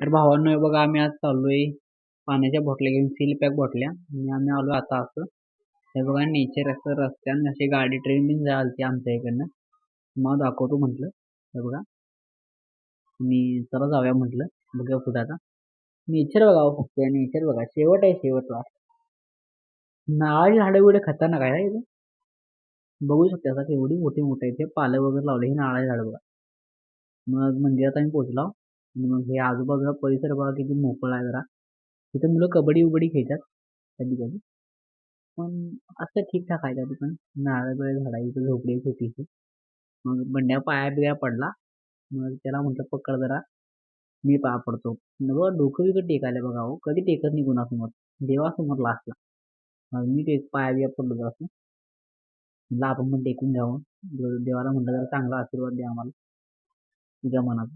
तर भावांनो बघा आम्ही आज चाललोय पाण्याच्या बॉटल्या घेऊन सील पॅक बॉटल्या. आणि आम्ही आलो आता असं. हे बघा नेचर असं रस्त्यानं अशी गाडी ट्रेन बिन जायलती आमच्या इकडनं. मग दाखवतो म्हटलं. हे बघा. मी चला जाऊया म्हटलं. बघूया पुढे आता. नेचर बघा हो फक्त. नेचर बघा. शेवट आहे शेवटला नाळाची झाडं बिडं खतरनाक आहे इथं. बघू शकता आता एवढी मोठी मोठी आहे ते पालं वगैरे लावले हे नाळाची झाडं बघा. मग मंदिरात आम्ही पोहोचलो. आणि मग हे आजूबाजूला परिसर बघा किती मोकळा आहे जरा. तिथे मुलं कबड्डी उबडी खेळतात कधी कधी पण असं ठीकठाक आहे त्या पण नारळ बिळ झाड आहे इथं झोपडी आहे छोटीशी मग बंड्या पाया बिया पडला. मग त्याला म्हटलं पकड जरा. मी पाया पडतो. बघा डोकं बिकं टेकायला बघा हो. कधी टेकत नाही कुणासमोर. देवासमोर लास्टला मग मी ते पाया बिया पडलो जरा असं म्हटलं आपण पण टेकून घ्यावं. देवाला म्हटलं जरा चांगला आशीर्वाद द्या आम्हाला. तुझ्या मनात.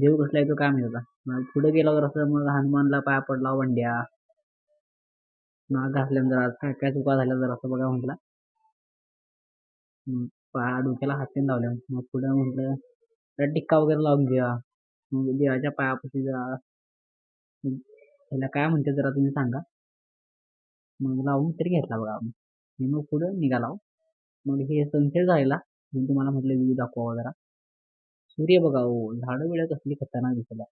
देव कसला येतो काय माहीत होता मग पुढे गेला तर असं मग हनुमानला पाया पडला वंड्या. नाक घासल्यानं जरा काय काय चुका झाल्या जर असं बघा म्हटलं. पाया डोक्याला हातीन लावल्या मग पुढे म्हटलं टिक्का वगैरे लावून घ्या मग देवाच्या पायापाशी जरा त्याला काय म्हणते जरा तुम्ही सांगा. मग लावून तरी घेतला बघा. मी मग पुढे निघाला हो. मग हे सनसेट झालेला. मी तुम्हाला म्हटलं व्ह्यू दाखवा जरा. सूर्य बघा हो झाडं बिडं कसली खतरनाक दिसला